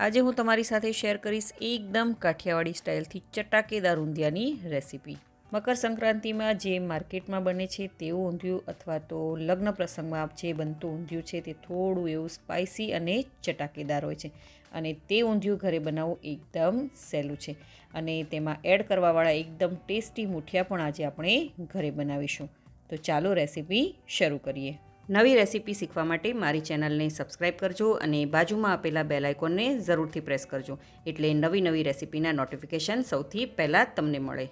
આજે હું તમારી સાથે શેર કરીશ એકદમ કાઠિયાવાડી સ્ટાઇલથી ચટાકેદાર ઊંધિયાની રેસીપી. મકર સંક્રાંતિમાં જે માર્કેટમાં બને છે તેવું ઊંધિયું અથવા તો લગ્ન પ્રસંગમાં જે બનતું ઊંધિયું છે તે થોડું એવું સ્પાઇસી અને ચટાકેદાર હોય છે. અને તે ઊંધિયું ઘરે બનાવવું એકદમ સહેલું છે. અને તેમાં એડ કરવાવાળા એકદમ ટેસ્ટી મૂઠિયા પણ આજે આપણે ઘરે બનાવીશું. તો ચાલો રેસીપી શરૂ કરીએ. નવી રેસીપી શીખવા માટે મારી ચેનલને સબસ્ક્રાઇબ કરજો અને બાજુમાં આપેલા બેલ આઇકોનને જરૂરથી પ્રેસ કરજો એટલે નવી નવી રેસીપીના નોટિફિકેશન સૌથી પહેલાં તમને મળે.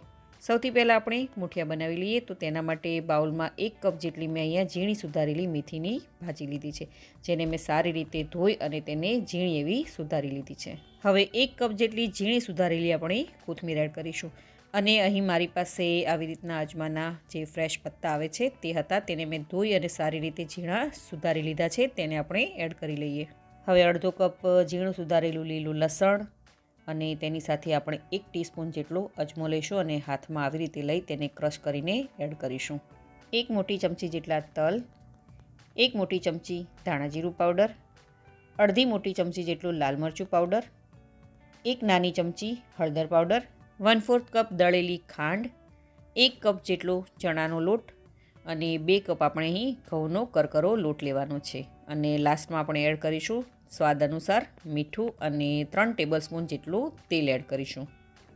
સૌથી પહેલાં આપણે મુઠિયા બનાવી લઈએ તો તેના માટે બાઉલમાં એક કપ જેટલી મેં અહીંયા ઝીણી સુધારેલી મેથીની ભાજી લીધી છે, જેને મેં સારી રીતે ધોઈ અને તેને ઝીણી એવી સુધારી લીધી છે. હવે એક કપ જેટલી ઝીણી સુધારેલી આપણે કોથમીર એડ કરીશું. અને અહીં મારી પાસે આવી રીતના અજમાના જે ફ્રેશ પત્તા આવે છે તે હતા. તેને મેં ધોઈ અને સારી રીતે ઝીણા સુધારી લીધા છે. તેને આપણે એડ કરી લઈએ. હવે અડધો કપ ઝીણું સુધારેલું લીલું લસણ અને તેની સાથે આપણે એક ટીસ્પૂન જેટલો અજમો લઈશું અને હાથમાં આવી રીતે લઈ તેને ક્રશ કરીને એડ કરીશું. એક મોટી ચમચી જેટલા તલ, એક મોટી ચમચી ધાણા જીરું પાવડર અડધી મોટી ચમચી જેટલું લાલ મરચું પાવડર એક નાની ચમચી હળદર પાવડર વન ફોર્થ કપ દળેલી ખાંડ, એક કપ જેટલો ચણાનો લોટ અને બે કપ આપણે અહીં ઘઉંનો કરકરો લોટ લેવાનો છે. અને લાસ્ટમાં આપણે એડ કરીશું સ્વાદ અનુસાર મીઠું અને ત્રણ ટેબલ સ્પૂન જેટલું તેલ એડ કરીશું.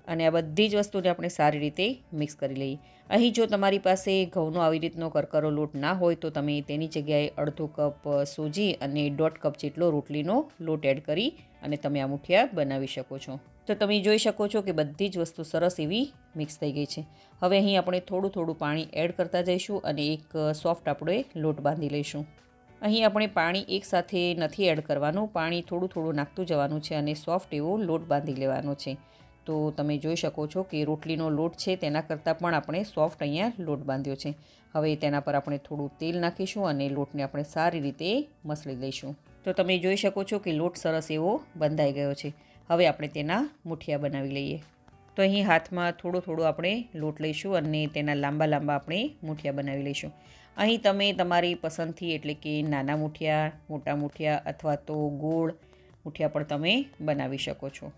અને આ બધી જ વસ્તુને આપણે સારી રીતે મિક્સ કરી લઈએ. અહીં જો તમારી પાસે ઘઉંનો આવી રીતનો કરકરો લોટ ના હોય તો તમે તેની જગ્યાએ અડધો કપ સૂજી અને દોઢ કપ જેટલો રોટલીનો લોટ એડ કરી અને તમે આ મુઠિયા બનાવી શકો છો. તો તમે જોઈ શકો છો કે બધી જ વસ્તુ સરસ એવી મિક્સ થઈ ગઈ છે. હવે અહીં આપણે થોડું થોડું પાણી એડ કરતા જઈશું અને એક સોફ્ટ આપણે લોટ બાંધી લઈશું. અહીં આપણે પાણી એકસાથે નથી એડ કરવાનું, પાણી થોડું થોડું નાખતું જવાનું છે અને સોફ્ટ એવો લોટ બાંધી લેવાનો છે. તો તમે જોઈ શકો છો કે રોટલીનો લોટ છે, તેના કરતાં પણ આપણે સોફ્ટ અહીંયા લોટ બાંધ્યો છે. હવે તેના પર આપણે થોડું તેલ નાખીશું અને લોટને આપણે સારી રીતે મસળી લઈશું. તો તમે જોઈ શકો છો કે લોટ સરસ એવો બંધાઈ ગયો છે. હવે આપણે તેના મુઠિયા બનાવી લઈએ. તો અહીં હાથમાં થોડો થોડો આપણે લોટ લઈશું અને તેના લાંબા લાંબા આપણે મુઠિયા બનાવી લઈશું. અહીં તમે તમારી પસંદથી એટલે કે નાના મુઠિયા, મોટા મુઠિયા અથવા તો ગોળ મુઠિયા પણ તમે બનાવી શકો છો.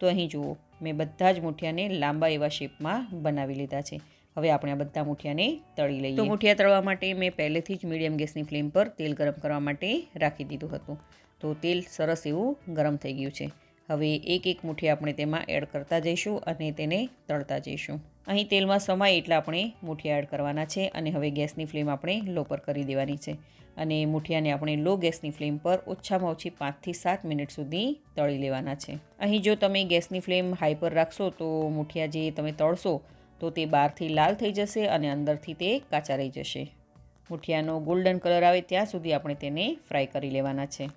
તો અહીં જુઓ, મેં બધા જ મુઠિયાને લાંબા એવા શેપમાં બનાવી લીધા છે. હવે આપણે આ બધા મૂઠિયાને તળી લઈએ. તો મૂઠિયા તળવા માટે મેં પહેલેથી જ મીડિયમ ગેસની ફ્લેમ પર તેલ ગરમ કરવા માટે રાખી દીધું હતું. તો તેલ સરસ એવું ગરમ થઈ ગયું છે. હવે એક એક મુઠ્ઠી આપણે તેમાં એડ કરતા જઈશું અને તેને તળતા જઈશું. અહીં તેલમાં સમાય એટલા આપણે મૂઠિયા એડ કરવાના છે અને હવે ગેસની ફ્લેમ આપણે લો પર કરી દેવાની છે. અને મુઠિયાને આપણે લો ગેસની ફ્લેમ પર ઓછામાં ઓછી પાંચથી સાત મિનિટ સુધી તળી લેવાના છે. અહીં જો તમે ગેસની ફ્લેમ હાઈ પર રાખશો તો મુઠિયા જે તમે તળશો તો તે બહારથી લાલ થઈ જશે અને અંદરથી તે કાચા રહી જશે. મુઠિયાનો ગોલ્ડન કલર આવે ત્યાં સુધી આપણે તેને ફ્રાય કરી લેવાના છે.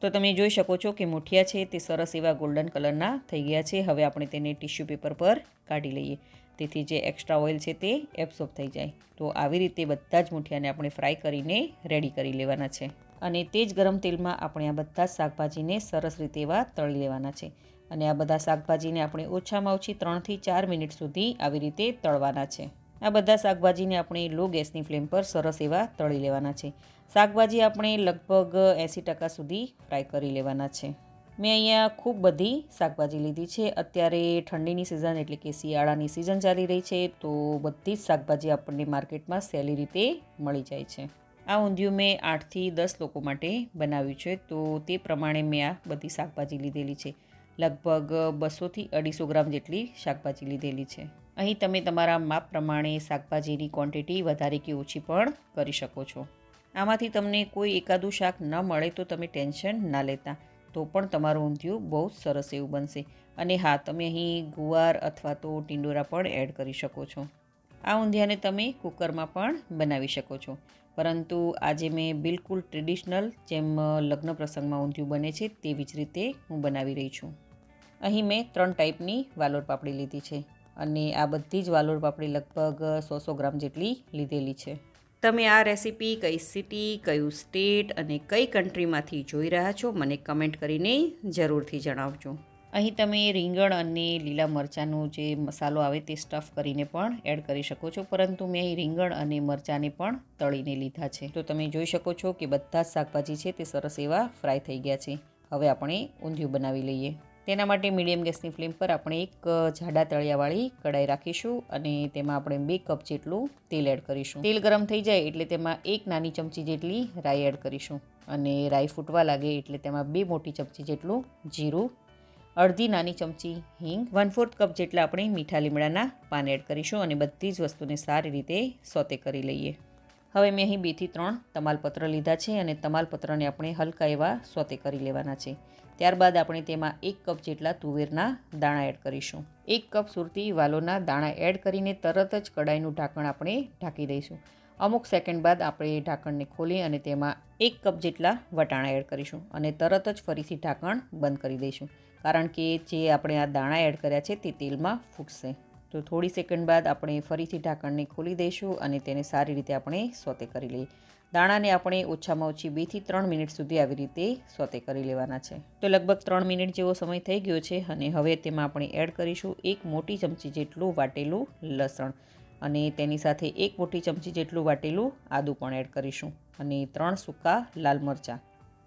તો તમે જોઈ શકો છો કે મુઠિયા છે તે સરસ એવા ગોલ્ડન કલરના થઈ ગયા છે. હવે આપણે તેને ટિશ્યુ પેપર પર કાઢી લઈએ. તેથી જે એક્સ્ટ્રા ઓઇલ છે તે એબ્સોર્બ થઈ જાય. તો આવી રીતે બધા જ મુઠિયાને આપણે ફ્રાય કરીને રેડી કરી લેવાના છે. અને તે જ ગરમ તેલમાં આપણે આ બધા શાકભાજીને સરસ રીતે એવા તળી લેવાના છે. અને આ બધા શાકભાજીને આપણે ઓછામાં ઓછી ત્રણથી ચાર મિનિટ સુધી આવી રીતે તળવાના છે. આ બધા શાકભાજીને આપણે લો ગેસની ફ્લેમ પર સરસ એવા તળી લેવાના છે. શાકભાજી આપણે લગભગ એંસી ટકા સુધી ફ્રાય કરી લેવાના છે. મેં અહીંયા ખૂબ બધી શાકભાજી લીધી છે. અત્યારે ઠંડીની સિઝન એટલે કે શિયાળાની સિઝન ચાલી રહી છે, તો બધી જ શાકભાજી આપણને માર્કેટમાં સહેલી રીતે મળી જાય છે. આ ઊંધિયું મેં આઠથી દસ લોકો માટે બનાવ્યું છે, તો તે પ્રમાણે મેં આ બધી શાકભાજી લીધેલી છે. લગભગ બસોથી અઢીસો ગ્રામ જેટલી શાકભાજી લીધેલી છે. અહીં તમે તમારા માપ પ્રમાણે શાકભાજીની ક્વોન્ટિટી વધારે કે ઓછી પણ કરી શકો છો. આમાંથી તમને કોઈ એકાદું શાક ન મળે તો તમે ટેન્શન ના લેતા. તો પણ તમારું ઊંધિયું બહુ સરસ એવું બનશે. અને હા, તમે અહીં ગુવાર અથવા તો ટિંડોરા પણ એડ કરી શકો છો. આ ઊંધિયાને તમે કુકરમાં પણ બનાવી શકો છો. પરંતુ આજે મેં બિલકુલ ટ્રેડિશનલ જેમ લગ્ન પ્રસંગમાં ઊંધિયું બને છે તેવી જ રીતે હું બનાવી રહી છું. અહીં મેં ત્રણ ટાઈપની વાલોર પાપડી લીધી છે અને આ બધી જ વાલોર પાપડી લગભગ સો સો ગ્રામ જેટલી લીધેલી છે. તમે આ રેસીપી કઈ સિટી કયું સ્ટેટ અને કઈ કન્ટ્રીમાંથી જોઈ રહ્યા છો મને કમેન્ટ કરીને જરૂરથી જણાવજો. અહીં તમે રીંગણ અને લીલા મરચાંનો જે મસાલો આવે તે સ્ટફ કરીને પણ એડ કરી શકો છો પરંતુ મેં અહીં રીંગણ અને મરચાંને પણ તળીને લીધા છે. તો તમે જોઈ શકો છો કે બધા જ શાકભાજી છે તે સરસ એવા ફ્રાય થઈ ગયા છે. હવે આપણે ઊંધિયું બનાવી લઈએ. તેના માટે મીડિયમ ગેસની ફ્લેમ પર આપણે એક જાડા તળિયાવાળી કડાઈ રાખીશું અને તેમાં આપણે બે કપ જેટલું તેલ એડ કરીશું. તેલ ગરમ થઈ જાય એટલે તેમાં એક નાની ચમચી જેટલી રાઈ એડ કરીશું અને રાઈ ફૂટવા લાગે એટલે તેમાં બે મોટી ચમચી જેટલું જીરું, અડધી નાની ચમચી હિંગ, વન ફોર્થ કપ જેટલા આપણે મીઠા લીમડાના પાન એડ કરીશું અને બધી જ વસ્તુને સારી રીતે સોતે કરી લઈએ. હવે મેં અહીં બેથી ત્રણ તમાલપત્ર લીધા છે અને તમાલપત્રને આપણે હલકા એવા સોતે કરી લેવાના છે. ત્યારબાદ આપણે તેમાં એક કપ જેટલા તુવેરના દાણા એડ કરીશું. એક કપ સુરતી વાલોના દાણા એડ કરીને તરત જ કડાઈનું ઢાંકણ આપણે ઢાંકી દઈશું. અમુક સેકન્ડ બાદ આપણે ઢાંકણને ખોલી અને તેમાં એક કપ જેટલા વટાણા એડ કરીશું અને તરત જ ફરીથી ઢાંકણ બંધ કરી દઈશું. કારણ કે જે આપણે આ દાણા એડ કર્યા છે તે તેલમાં ફૂટશે. તો થોડી સેકન્ડ બાદ આપણે ફરીથી ઢાંકણને ખોલી દઈશું અને તેને સારી રીતે આપણે સોતે કરી લઈએ. દાણાને આપણે ઓછામાં ઓછી બેથી ત્રણ મિનિટ સુધી આવી રીતે સોતે કરી લેવાના છે. તો લગભગ ત્રણ મિનિટ જેવો સમય થઈ ગયો છે અને હવે તેમાં આપણે એડ કરીશું એક મોટી ચમચી જેટલું વાટેલું લસણ અને તેની સાથે એક મોટી ચમચી જેટલું વાટેલું આદું પણ એડ કરીશું અને ત્રણ સૂકા લાલ મરચાં.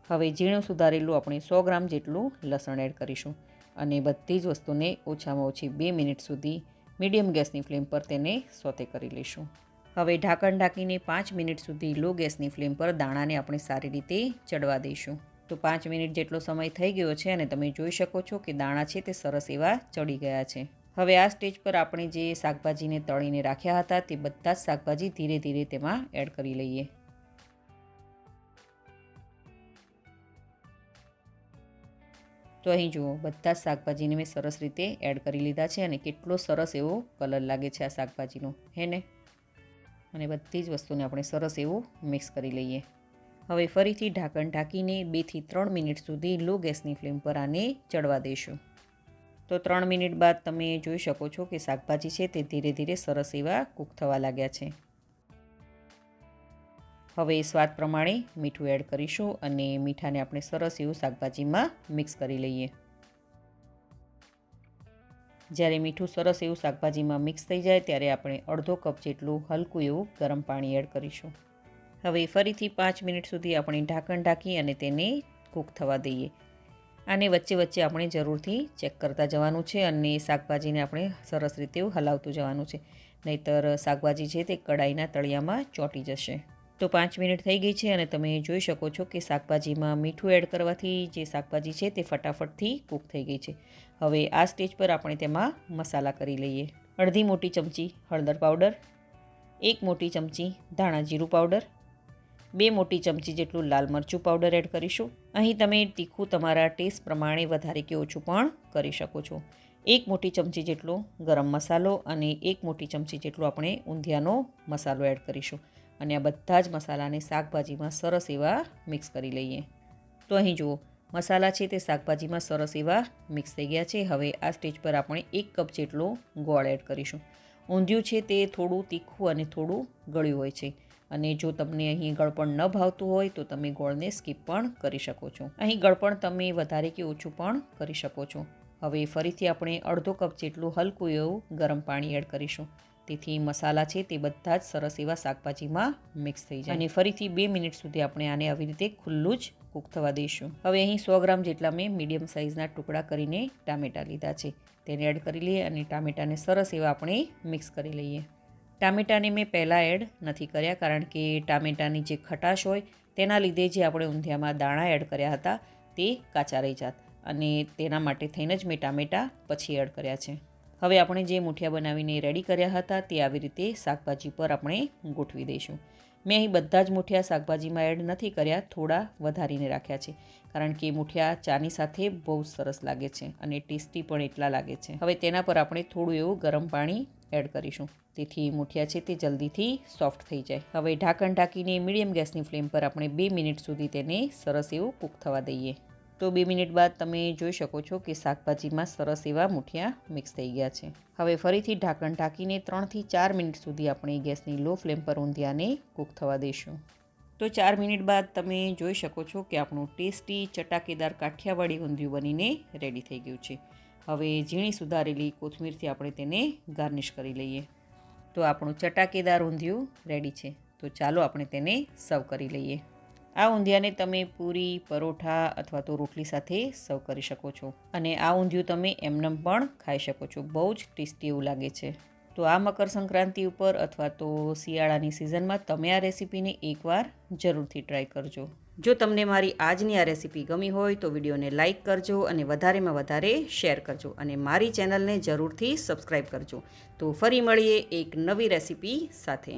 હવે ઝીણું સુધારેલું આપણે સો ગ્રામ જેટલું લસણ એડ કરીશું અને બધી જ વસ્તુને ઓછામાં ઓછી બે મિનિટ સુધી મીડિયમ ગેસની ફ્લેમ પર તેને સોતે કરી લઈશું. હવે ઢાંકણ ઢાંકીને પાંચ મિનિટ સુધી લો ગેસની ફ્લેમ પર દાણાને આપણે સારી રીતે ચડવા દઈશું. તો પાંચ મિનિટ જેટલો સમય થઈ ગયો છે અને તમે જોઈ શકો છો કે દાણા છે તે સરસ એવા ચડી ગયા છે. હવે આ સ્ટેજ પર આપણે જે શાકભાજીને તળીને રાખ્યા હતા તે બધા જ શાકભાજી ધીરે ધીરે તેમાં એડ કરી લઈએ. તો અહીં જુઓ, બધા જ શાકભાજીને મેં સરસ રીતે એડ કરી લીધા છે અને કેટલો સરસ એવો કલર લાગે છે આ શાકભાજીનો. હે ને? અને બધી જ વસ્તુને આપણે સરસ એવું મિક્સ કરી લઈએ. હવે ફરીથી ઢાંકણ ઢાંકીને બેથી ત્રણ મિનિટ સુધી લો ગેસની ફ્લેમ પર આને ચડવા દઈશું તો ત્રણ મિનિટ બાદ તમે જોઈ શકો છો કે શાકભાજી છે તે ધીરે ધીરે સરસ એવા કૂક થવા લાગ્યા છે. હવે સ્વાદ પ્રમાણે મીઠું એડ કરીશું અને મીઠાને આપણે સરસ એવું શાકભાજીમાં મિક્સ કરી લઈએ. જ્યારે મીઠું સરસ એવું શાકભાજીમાં મિક્સ થઈ જાય ત્યારે આપણે અડધો કપ જેટલું હલકું એવું ગરમ પાણી એડ કરીશું. હવે ફરીથી પાંચ મિનિટ સુધી આપણે ઢાંકણ ઢાંકી અને તેને કૂક થવા દઈએ. આને વચ્ચે વચ્ચે આપણે જરૂરથી ચેક કરતા જવાનું છે અને શાકભાજીને આપણે સરસ રીતે હલાવતું જવાનું છે. નહીતર શાકભાજી છે તે કડાઈના તળિયામાં ચોંટી જશે. તો પાંચ મિનિટ થઈ ગઈ છે અને તમે જોઈ શકો છો કે શાકભાજીમાં મીઠું એડ કરવાથી જે શાકભાજી છે તે ફટાફટથી કૂક થઈ ગઈ છે. હવે આ સ્ટેજ પર આપણે તેમાં મસાલા કરી લઈએ. અડધી મોટી ચમચી હળદર પાવડર, એક મોટી ચમચી ધાણા જીરું પાવડર, બે મોટી ચમચી જેટલું લાલ મરચું પાવડર એડ કરીશું. અહીં તમે તીખું તમારા ટેસ્ટ પ્રમાણે વધારે કે ઓછું પણ કરી શકો છો. એક મોટી ચમચી જેટલો ગરમ મસાલો અને એક મોટી ચમચી જેટલો આપણે ઊંધિયાનો મસાલો એડ કરીશું. અને આ બધા જ મસાલાને શાકભાજીમાં સરસ એવા મિક્સ કરી લઈએ. તો અહીં જુઓ, મસાલા છે તે શાકભાજીમાં સરસ એવા મિક્સ થઈ ગયા છે. હવે આ સ્ટેજ પર આપણે એક કપ જેટલો ગોળ એડ કરીશું. ઊંધિયું છે તે થોડું તીખું અને થોડું ગળ્યું હોય છે. અને જો તમને અહીં ગળપણ ન ભાવતું હોય, તો તમે ગોળને સ્કીપ પણ કરી શકો છો. અહીં ગળપણ તમે વધારે કે ઓછું પણ કરી શકો છો. હવે ફરીથી આપણે અડધો કપ જેટલું હલકું એવું ગરમ પાણી એડ કરીશું. તેથી મસાલા છે તે બધા જ સરસ એવા શાકભાજીમાં મિક્સ થઈ જાય. અને ફરીથી બે મિનિટ સુધી આપણે આને આવી રીતે ખુલ્લું જ કૂક થવા દઈશું. હવે અહીં સો ગ્રામ જેટલા મેં મીડિયમ સાઇઝના ટુકડા કરીને ટામેટાં લીધા છે. તેને એડ કરી લઈએ અને ટામેટાને સરસ એવા આપણે મિક્સ કરી લઈએ. ટામેટાને મેં પહેલાં એડ નથી કર્યા કારણ કે ટામેટાની જે ખટાશ હોય તેના લીધે જે આપણે ઊંધિયામાં દાણા એડ કર્યા હતા તે કાચા રહી જાત. અને તેના માટે થઈને જ મેં ટામેટાં પછી એડ કર્યા છે. હવે આપણે જે મૂઠિયા બનાવીને રેડી કર્યા હતા તે આવી રીતે શાકભાજી પર આપણે ગોઠવી દઈશું. મેં અહીં બધા જ મૂઠિયા શાકભાજીમાં એડ નથી કર્યા, થોડા વધારીને રાખ્યા છે. કારણ કે મૂઠિયા ચાની સાથે બહુ સરસ લાગે છે અને ટેસ્ટી પણ એટલા લાગે છે. હવે તેના પર આપણે થોડું એવું ગરમ પાણી એડ કરીશું. તેથી મૂઠિયા છે તે જલ્દીથી સોફ્ટ થઈ જાય. હવે ઢાંકણ ઢાંકીને મીડિયમ ગેસની ફ્લેમ પર આપણે બે મિનિટ સુધી તેને સરસ એવું કૂક થવા દઈએ. તો બે મિનિટ બાદ તમે જોઈ શકો છો કે શાકભાજીમાં સરસ એવા મુઠિયા મિક્સ થઈ ગયા છે. હવે ફરીથી ઢાંકણ ઢાંકીને ત્રણથી ચાર મિનિટ સુધી આપણે ગેસની લો ફ્લેમ પર ઊંધિયાને કૂક થવા દઈશું તો ચાર મિનિટ બાદ તમે જોઈ શકો છો કે આપણું ટેસ્ટી ચટાકેદાર કાઠિયાવાડી ઊંધિયું બનીને રેડી થઈ ગયું છે. હવે ઝીણી સુધારેલી કોથમીરથી આપણે તેને ગાર્નિશ કરી લઈએ. તો આપણું ચટાકેદાર ઊંધિયું રેડી છે. તો ચાલો આપણે તેને સર્વ કરી લઈએ. આ ઊંધિયાને તમે પૂરી, પરોઠા અથવા તો રોટલી સાથે સર્વ કરી શકો છો. અને આ ઊંધિયું તમે એમનેમ પણ ખાઈ શકો છો. બહુ જ ટેસ્ટી એવું લાગે છે. તો આ મકર સંક્રાંતિ ઉપર અથવા તો શિયાળાની સિઝનમાં તમે આ રેસીપીને એકવાર જરૂરથી ટ્રાય કરજો. જો તમને મારી આજની આ રેસીપી ગમી હોય તો વિડીયોને લાઇક કરજો અને વધારેમાં વધારે શેર કરજો અને મારી ચેનલને જરૂરથી સબસ્ક્રાઈબ કરજો. તો ફરી મળીએ એક નવી રેસીપી સાથે.